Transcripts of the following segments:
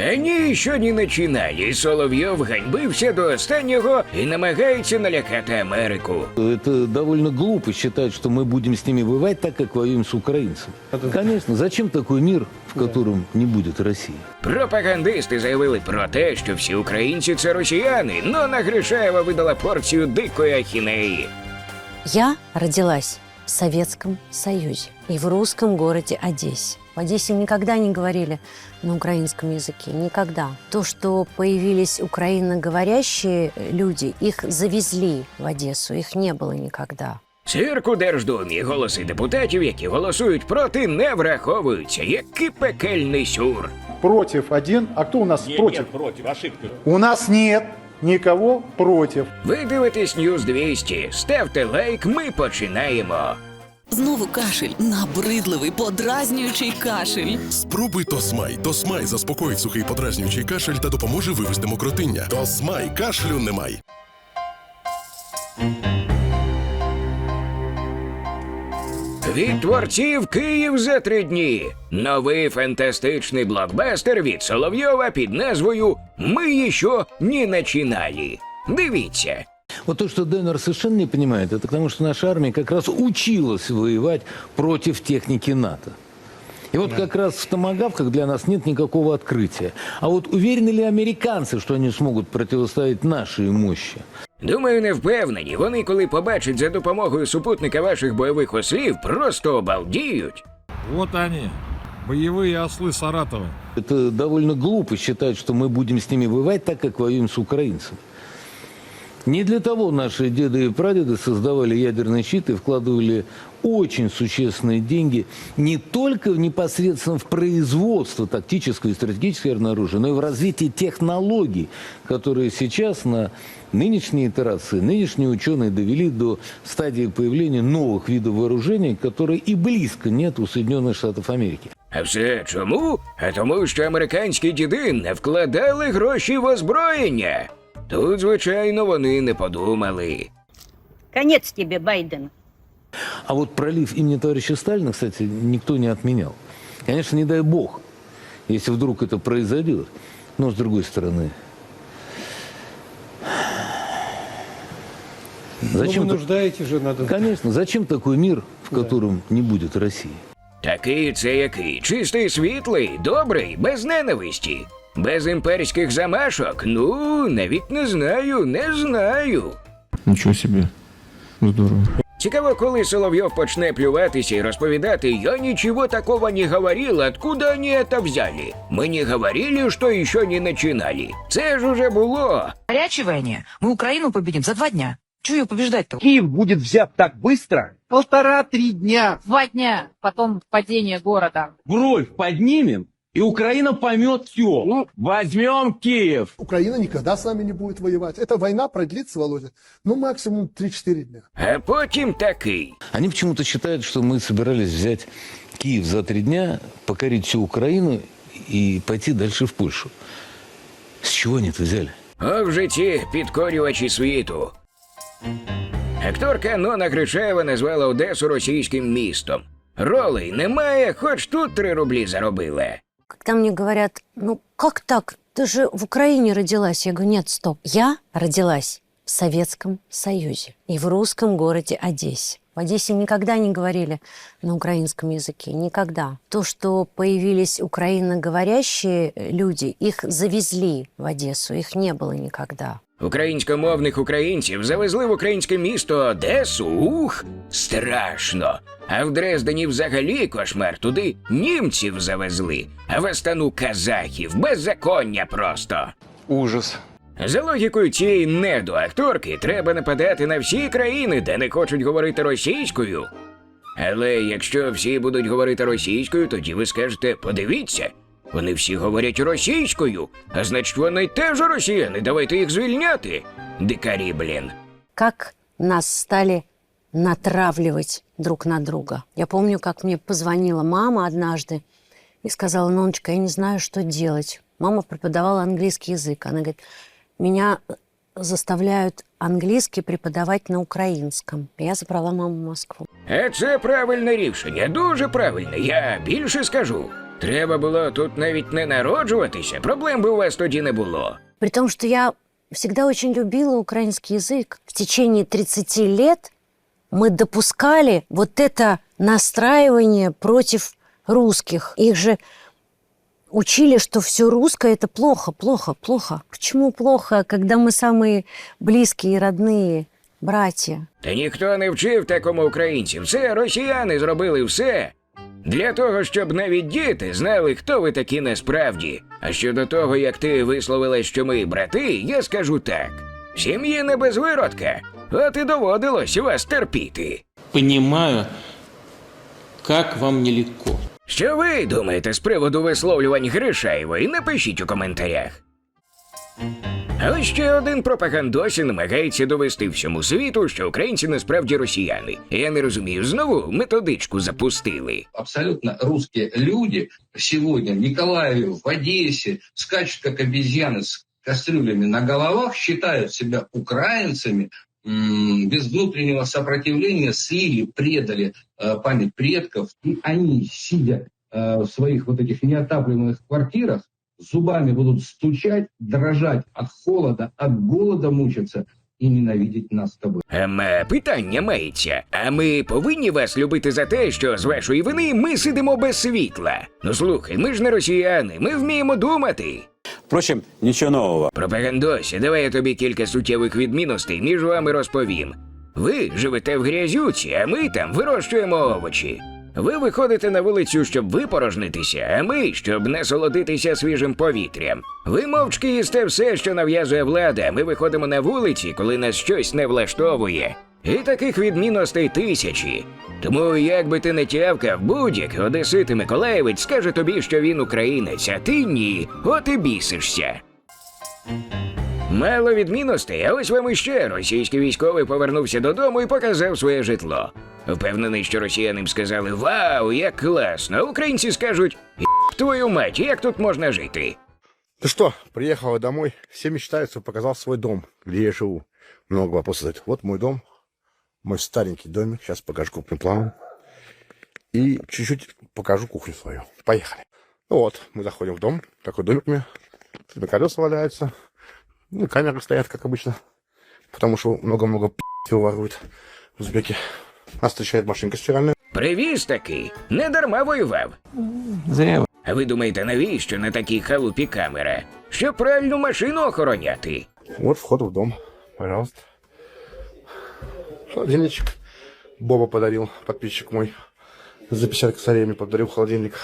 А ні, що не починає. Соловйов ганьбився до останнього і намагається налякати Америку. Это довольно глупо считать, что мы будем с ними воевать так, как воюем с украинцами. Конечно, зачем такой мир, в котором не будет России? Пропагандисти заявили про те, що всі українці це росіяни, но Нагришаєва видала порцію дикої ахінеї. Я родилась в Советском Союзе и в русском городе Одессе. В Одессе никогда не говорили на украинском языке, никогда. То, что появились украиноговорящие люди, их завезли в Одессу, их не было никогда. Цирк у Держдумі голоси депутатів, які голосують проти, не враховуються. Який пекельний сюр. Против один. А кто у нас против? нет, против, ошибка. У нас нет никого против. Ви дивитесь Ньюз 200. Ставте лайк, ми починаємо. Знову кашель, набридливий, подразнюючий кашель. Спробуй Тосмай. Тосмай заспокоїть сухий подразнюючий кашель та допоможе вивести мокротиння. Тосмай кашлю немає. Від творців Київ за три дні. Новий фантастичний блокбастер від Соловйова під назвою Ми ще не начинали. Дивіться. Вот то, что Деннер совершенно не понимает, это потому что наша армия как раз училась воевать против техники НАТО. И вот как раз в томагавках для нас нет никакого открытия. А вот уверены ли американцы, что они смогут противостоять нашей мощи? Думаю, не впевнені. Вони, коли побачать за допомогою супутника ваших бойових ослів, просто обалдіють. Вот они, боевые ослы Саратова. Это довольно глупо считать, что мы будем с ними воевать так, как воюем с украинцами. Не для того наши деды и прадеды создавали ядерный щит и вкладывали очень существенные деньги не только непосредственно в производство тактического и стратегического ядерного оружия, но и в развитие технологий, которые сейчас на нынешней итерации, нынешние ученые довели до стадии появления новых видов вооружений, которые и близко нет у Соединенных Штатов Америки. А все чому? А тому, що американські діди не вкладали гроші в озброєння. Тут, звичайно, вони не подумали. Конец тебе, Байден. А вот пролив имени товарища Сталина, кстати, никто не отменял. Конечно, не дай бог, если вдруг это произойдет. Но с другой стороны, зачем Ну, так- нуждаете же, надо... Конечно, зачем такой мир, в котором не будет России? Такий це який? Чистий світлий, добрий, без ненависті, без імперських замашок. Ну, навіть не знаю, не знаю. Ничего себе. Здорово. Цікаво, коли Соловйов почне плюватися і розповідати, я нічого такого не говорил, откуда они это взяли? Мы не говорили, что еще не начинали. Це ж уже було. Горячее войне. Мы Украину победим за два дня. Чего ее побеждать-то? Киев будет взят так быстро? Полтора-три дня. Два дня, потом падение города. Бровь поднимем, и Украина поймет все. Возьмем Киев. Украина никогда с нами не будет воевать. Эта война продлится, Володя, ну максимум 3-4 дня. А потім такий. Они почему-то считают, что мы собирались взять Киев за три дня, покорить всю Украину и пойти дальше в Польшу. С чего они это взяли? О, в житті підкорювачі світу. Акторка Нона Гришаєва назвала Одесу російським містом. Ролей немає, хоч тут три рублі заробила. Когда мне говорят, ну как так? Ты же в Украине родилась. Я говорю, нет, стоп. Я родилась в Советском Союзе и в русском городе Одессе. В Одессе никогда не говорили на украинском языке, никогда. То, что появились украиноговорящие люди, их завезли в Одессу, их не было никогда. Українськомовних українців завезли в українське місто Одесу. Ух, страшно. А в Дрездені взагалі кошмар туди німців завезли, а в Астану казахів беззаконня просто. Ужас. За логікою цієї недоакторки треба нападати на всі країни, де не хочуть говорити російською. Але якщо всі будуть говорити російською, тоді ви скажете: подивіться, вони всі говорять російською, а значить вони теж росіяни, давайте їх звільняти. Дикарі, блін. как нас стали натравливать друг на друга. Я помню, как мне позвонила мама однажды и сказала, Ноночка, я не знаю, что делать. Мама преподавала английский язык. Она говорит, меня заставляют английский преподавать на украинском. Я забрала маму в Москву. А це правильне рішення, дуже правильне. Я більше скажу. Треба було тут навіть не народжуватися, проблем би у вас тоді не було. При том, что я всегда очень любила украинский язык. В течение 30 лет мы допускали вот это настраивание против русских. Их же учили, что все русское это плохо, плохо, плохо. Почему плохо, когда мы самые близкие и родные братья? Та ніхто не вчив такому українців. Це росіяни зробили все. Для того, щоб навіть діти знали, хто ви такі насправді. А щодо того, як ти висловила, що ми брати, я скажу так: сім'ї не без виродка, от і доводилось вас терпіти. Понимаю, как вам нелегко. Що ви думаєте з приводу висловлювань Гришаєвої? Напишіть у коментарях. А ось ще один пропагандосі намагається довести всьому світу, що українці насправді росіяни. Я не розумію, знову методичку запустили. Абсолютно русские люди сегодня в Николаеве, в Одессе скачут как обезьяны с кастрюлями на головах, считают себя украинцами, м, без внутреннего сопротивления слили, предали э, память предков. И они, сидя э, в своих вот этих неотапливаемых квартирах, зубами будут стучать, дрожать от холода, от голода мучиться и ненавидеть нас с тобой. Ем, е, питання мається. А ми повинні вас любити за те, що з вашої вини ми сидимо без світла. Ну слухай, ми ж не росіяни, ми вміємо думати. Впрочем, ничего нового. Пропагандосі, давай я тобі кілька суттєвих відмінностей між вами розповім. Ви живете в грязюці, а ми там вирощуємо овочі. Ви виходите на вулицю, щоб випорожнитися, а ми, щоб насолодитися свіжим повітрям. Ви мовчки їсте все, що нав'язує влада. Ми виходимо на вулиці, коли нас щось не влаштовує. І таких відмінностей тисячі. Тому, як би ти не тявкав, будь-як одесит і Миколаєвець скаже тобі, що він українець, а ти ні, от і бісишся. Мало відмінностей, а ось вам іще російський військовий повернувся додому і показав своє житло. Впевнений, що росіянам сказали Вау, як класно! А українці скажуть «Єб твою мать, як тут можна жити? Ты что, приехала домой, все мечтают, что показал свой дом, где я живу. Много вопросов задают. Вот мой дом, мой старенький домик. Сейчас покажу крупным планом. И чуть-чуть покажу кухню свою. Поехали. Ну вот, мы заходим в дом. Такой домик у меня. Тут колеса валяются. Ну, камеры стоят, как обычно. Потому что много-много пи*** воруют узбеки. Нас встречает машинка стиральная. Привіз таки, не дарма воював. Зря А ви думаєте, навіщо на такій халупі камера? Щоб пральну машину охороняти? Вот вход в дом. Пожалуйста. Холодильничек. Боба подарил, подписчик мой. За 50 косарей мне подарил холодильник.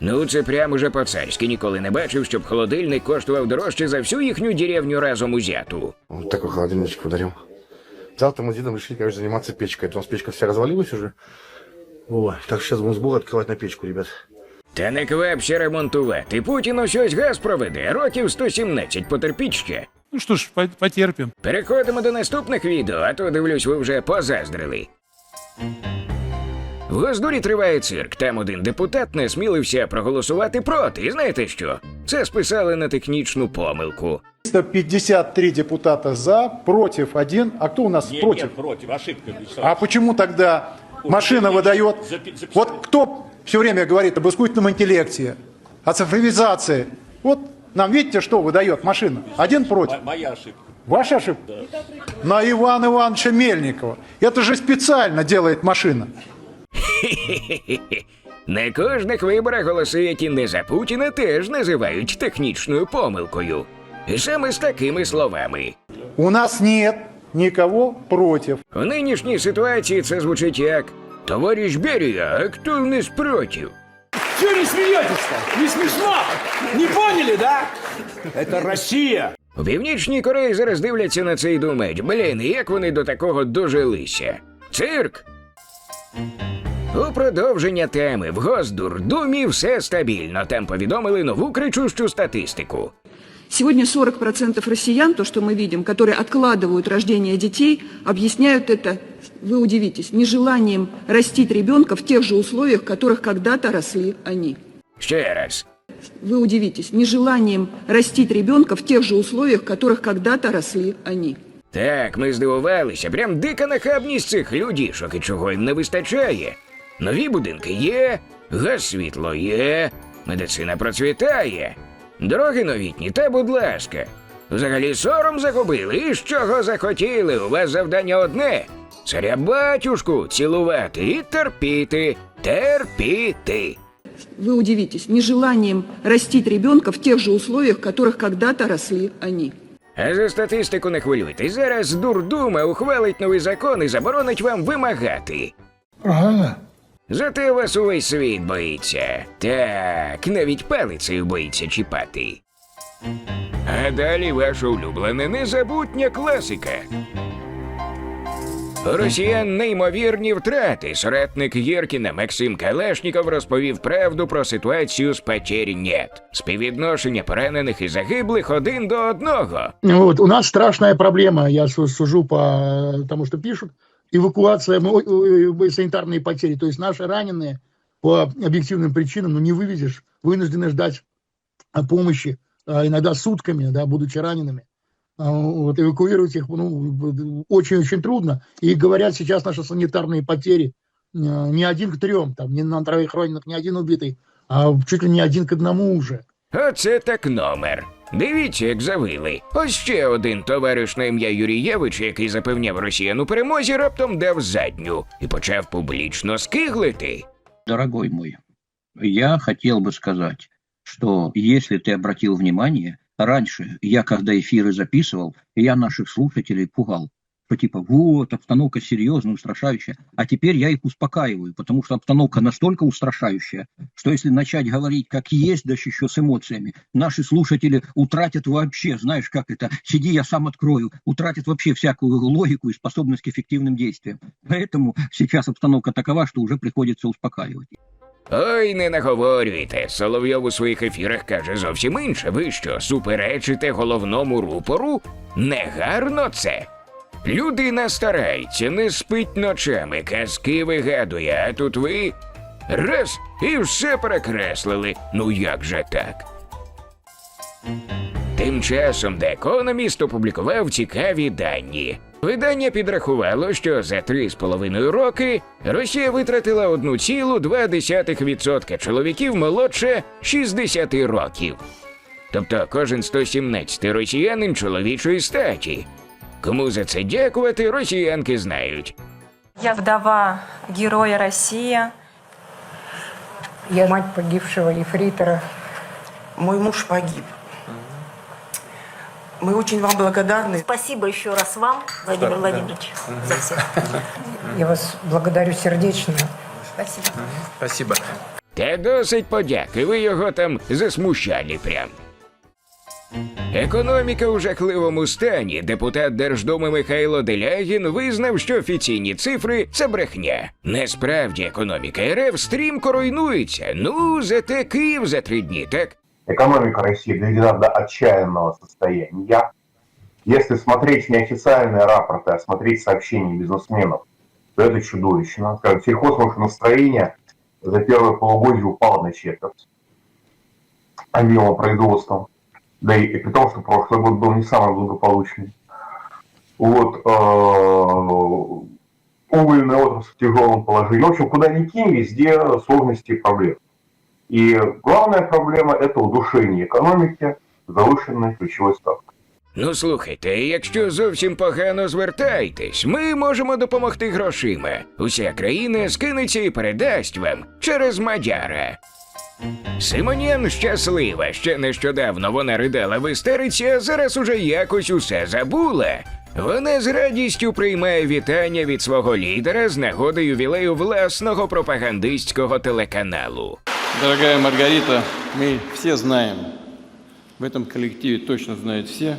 Ну, це прям уже по-царськи ніколи не бачив, щоб холодильник коштував дорожче за всю їхню деревню разом узяту. Вот такой холодильничек подарил. Завтра мы с дедом решили, конечно, заниматься печкой. Это у нас печка вся развалилась уже. Ой, так сейчас будем сбор открывать на печку, ребят. Та не квапся ремонтувати. Путін ось ось газ проведе, років 117 потерпіть ще. Ну что ж, по- потерпим. Переходимо до наступних відео, а то дивлюсь, ви вже позаздрили. В Госдурі триває цирк. Там один депутат не смілився проголосувати проти. І знаєте що? Це списали на технічну помилку. 353 депутата за, против один. А кто у нас против? против, ошибка. А почему тогда машина выдает? Вот кто все время говорит об искусственном интеллекте, о цифровизации? Вот нам видите, что выдает машина? Один против. Моя ошибка. Ваша ошибка? На Ивана Ивановича Мельникова. Это же специально делает машина. На кожних виборах голоси, які не за Путіна, теж називають технічною помилкою. І саме з такими словами. У нас нет никого против. У нинішній ситуації це звучить як Товариш Берія, а хто в нас проти? Чего не смеетесь-то? Не смешно? Не поняли, да? Это Россия. У Північній Кореї зараз дивляться на це і думають, блін, як вони до такого дожилися. Цирк. У продовження теми в Госдурдумі все стабільно. Там повідомили нову кричущу статистику. Сегодня 40% россиян, то, что мы видим, которые откладывают рождение детей, объясняют это, вы удивитесь, нежеланием растить ребенка в тех же условиях, в которых когда-то росли они. Ще раз. Вы удивитесь, нежеланием растить ребенка в тех же условиях, в которых когда-то росли они. Так, ми здивувалися, прям дика нахабність цих людішок і чого їм не вистачає. Нові будинки є, газ світло є, Медицина процвітає. Дороги новітні, та будь ласка. Взагалі сором загубили, і з чого захотіли. У вас завдання одне. Царя батюшку цілувати і терпіти, терпіти. Вы удивитесь, нежеланием растить ребенка в тех же условиях, в которых когда-то росли они. А за статистику не хвилюйтесь. Зараз дурдума ухвалить новий закон і заборонить вам вимагати. Ага. Зате вас увесь світ боїться. Так, навіть палицею боїться чіпати. А далі ваша улюблена незабутня класика. Росіян неймовірні втрати. Соратник Єркіна Максим Калашніков розповів правду про ситуацію з Печернєт. Співвідношення поранених і загиблих один до одного. Вот, у нас страшная проблема, я су- сужу по тому, что пишут, эвакуация, санитарные потери. То есть наши раненые по объективным причинам, ну не вывезешь, вынуждены ждать а, помощи, а, иногда сутками, да, будучи ранеными. А, Вот, эвакуировать их ну, очень-очень трудно. И говорят сейчас наши санитарные потери не один к трем, там, не на троих раненых, не один убитый, а чуть ли не один к одному уже. Оце так номер. Дивіться, як завили. Ось ще один товариш на ім'я Юрієвич, який запевняв росіян у перемозі, раптом дав задню і почав публічно скиглити. Дорогой мой, я хотел бы сказать, что если ты обратил внимание, раньше я, когда эфиры записывал, я наших слушателей пугал, что типа вот, обстановка серьезная, устрашающая, а теперь я их успокаиваю, потому что обстановка настолько устрашающая, что если начать говорить как есть, да еще с эмоциями, наши слушатели утратят вообще, знаешь, как это, сиди, я сам открою, утратят вообще всякую логику и способность к эффективным действиям. Поэтому сейчас обстановка такова, что уже приходится успокаивать. Ой, не наговорюйте. Соловйов у своїх ефірах каже зовсім інше. Ви що, суперечите головному рупору? Негарно це. Людина старається, не спить ночами, казки вигадує, а тут ви раз і все перекреслили. Ну як же так? Тим часом The Economist опублікував цікаві дані. Видання підрахувало, що за 3,5 роки Росія витратила 1,2% чоловіків молодше 60 років. Тобто кожен 117 росіянин чоловічої статі. Кому за це дякувати, росіянки знають. Я вдова героя Россия. Я мать погибшего ефрейтора. Мой муж погиб. Мы очень вам благодарны. Спасибо еще раз вам, Владимир Владимирович, за все. Я вас благодарю сердечно. Спасибо. Спасибо. Та досить подяки, ви його там засмущали прям. Економіка у жахливому стані. Депутат Держдуми Михайло Делягін визнав, що офіційні цифри це брехня. Насправді економіка РФ стрімко руйнується. Ну, зате Київ за три дні, так? Экономика России доведена до отчаянного состояния. Если смотреть неофициальные рапорты, а смотреть сообщения бизнесменов, то это чудовищно. Скажем, сельхозмашиностроение за первое полугодие упало на четверть объема производства. Да и, и при том, что прошлый год был не самый благополучный. Вот, э, угольная отрасль в тяжелом положении. В общем, куда ни кинь, везде сложности и проблемы. И главная проблема – это удушение экономики завышенной ключевой ставкой. Ну слухайте, якщо зовсім погано звертайтесь, ми можемо допомогти грошима. Уся країна скинеться і передасть вам через Мадяра. Симоніан щаслива. Ще нещодавно вона ридала в істериці, а зараз уже якось усе забула. Вона з радістю приймає вітання від свого лідера з нагоди ювілею власного пропагандистського телеканалу. Дорогая Маргарита, мы все знаем, в этом коллективе точно знают все,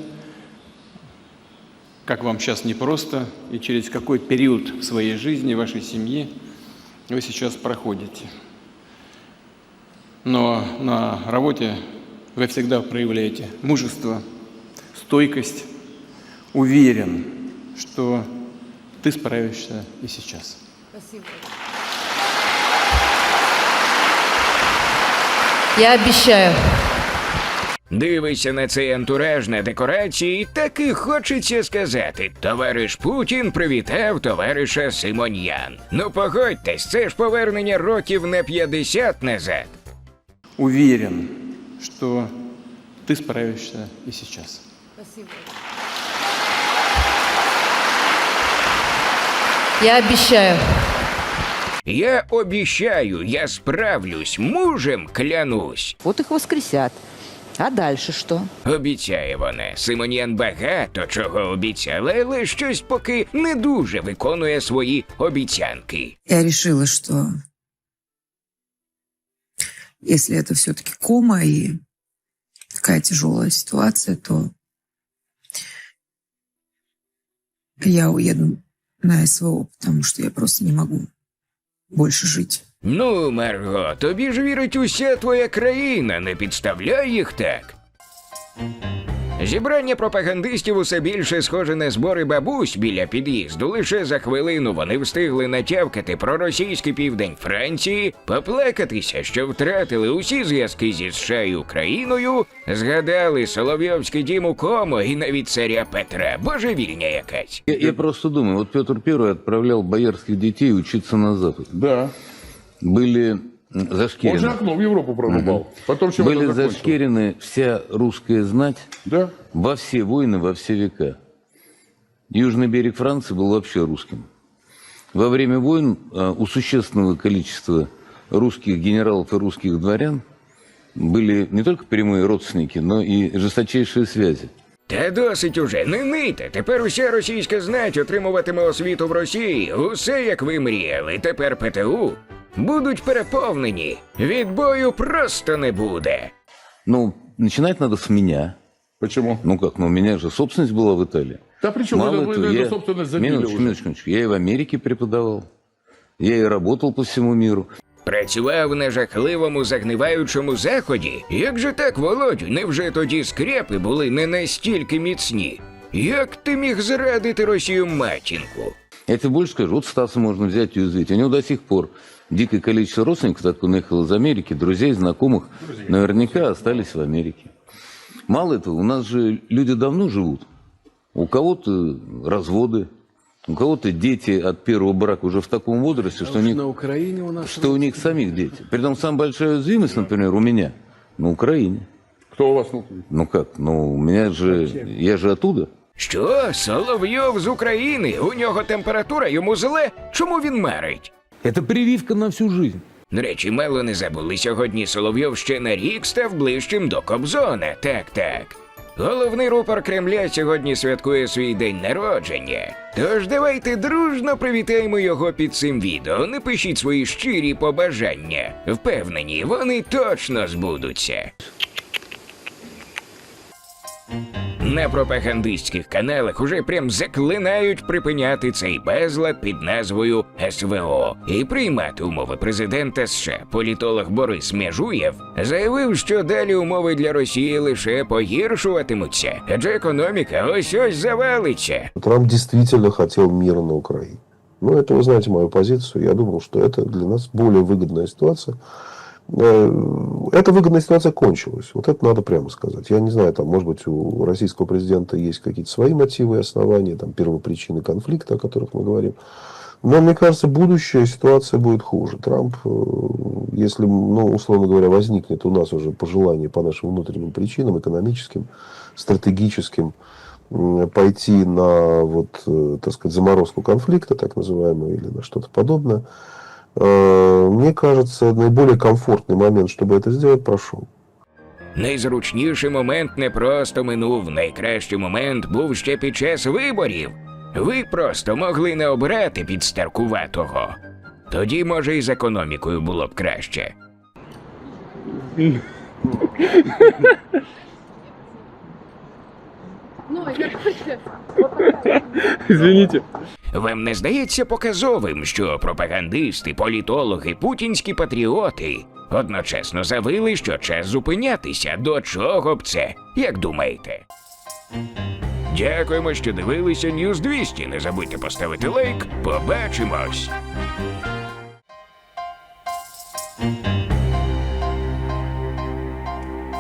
как вам сейчас непросто и через какой период в своей жизни, в вашей семье вы сейчас проходите. Но на работе вы всегда проявляете мужество, стойкость, уверен, что ты справишься и сейчас. Я обещаю. Дивишся на цей антураж на декорації, так і хочеться сказати: товариш Путін привітав товариша Симоньян. Ну погодьтесь, це ж повернення років на 50 назад. Уверен, что ты справишься и сейчас. Я обещаю. Я обіцяю, я справлюсь, мужем клянусь. Вот их воскресят. А дальше что? Обіцяє вона. Симоніан багато чого обіцяла, але щось поки не дуже виконує свої обіцянки. Я решила, что если это все-таки кома и такая тяжелая ситуация, то я уеду на СВО, потому что я просто не могу больше жить. Ну, Марго, тобі ж вірить уся твоя країна, не підставляй їх так. Зібрання пропагандистів усе більше схоже на збори бабусь біля під'їзду. Лише за хвилину вони встигли натявкати про російський південь Франції, поплакатися, що втратили усі зв'язки зі США і Україною, згадали Соловйовський дім у Комо і навіть царя Петра. Божевільня якась. Я, я просто думаю, вот Петр Первый отправлял боярских детей учиться на Запад. Да. Были м, зашкирены. Он же окно в Европу прорубал. Мгм. Потом чем Были это закончилось? зашкирены вся русская знать Да. во все войны, во все века. Южный берег Франции был вообще русским. Во время войн а, у существенного количества русских генералов и русских дворян были не только прямые родственники, но и жесточайшие связи. Та досить уже, не ните. Тепер уся російська знать отримуватиме освіту в Росії. Усе як ви мріяли. Тепер ПТУ будуть переповнені. Відбою просто не буде. Ну, начинать надо с меня. Почему? Ну как, ну у меня же собственность была в Италии. Да причем Мало вы, вы этого, эту я- собственность забили минуточку, уже. минуточку, минуточку. Я и в Америке преподавал. Я и работал по всему миру. Працював на жахливому загниваючому заході. Як же так, Володю? Невже тоді скрепи були не настільки міцні? Як ти міг зрадити Росію матінку? Я тебе больше скажу, вот Стаса можно взять и уязвить. У него до сих пор дикое количество родственников, откуда он ехал из Америки, друзей, знакомых, наверняка остались в Америке. Мало этого, у нас же люди давно живут. У кого-то разводы, у кого-то дети от первого брака уже в таком возрасте, что у них, Украине у нас... что у них самих дети. Притом самая большая уязвимость, например, у меня на Украине. Кто у вас внутри? Ну как, ну у меня же, я же оттуда. Що? Соловйов з України? У нього температура, йому зле? Чому він марить? Это прививка на всю жизнь. До речі, мало не забули сьогодні Соловйов ще на рік став ближчим до Кобзона. Так, так. Головний рупор Кремля сьогодні святкує свій день народження. Тож давайте дружно привітаємо його під цим відео. Не пишіть свої щирі побажання. Впевнені, вони точно збудуться. На пропагандистських каналах уже прям заклинають припиняти цей безлад під назвою СВО і приймати умови президента США. Політолог Борис Межуєв заявив, що далі умови для Росії лише погіршуватимуться, адже економіка ось ось завалиться. Трамп действительно хотел мира на Украине. Ну, это вы знаете мою позицию. Я думал, что это для нас более выгодная ситуация. Э, Эта выгодная ситуация кончилась. Вот это надо прямо сказать. Я не знаю, там, может быть, у российского президента есть какие-то свои мотивы и основания, там, первопричины конфликта, о которых мы говорим. Но, мне кажется, будущая ситуация будет хуже. Трамп, э, если, ну, условно говоря, возникнет у нас уже пожелание по нашим внутренним причинам, экономическим, стратегическим, пойти на вот, э, так сказать, заморозку конфликта, так называемую, или на что-то подобное, мне кажется, наиболее комфортный момент, чтобы это сделать, прошел. Найзручніший момент не просто минув. Найкращий момент був ще під час виборів. Ви просто могли не обирати підстаркуватого. Тоді, може, і з економікою було б краще. Извините. Вам не здається показовим, що пропагандисти, політологи, путінські патріоти одночасно завили, що час зупинятися. До чого б це? Як думаєте? Дякуємо, що дивилися News 200. Не забудьте поставити лайк. Побачимось.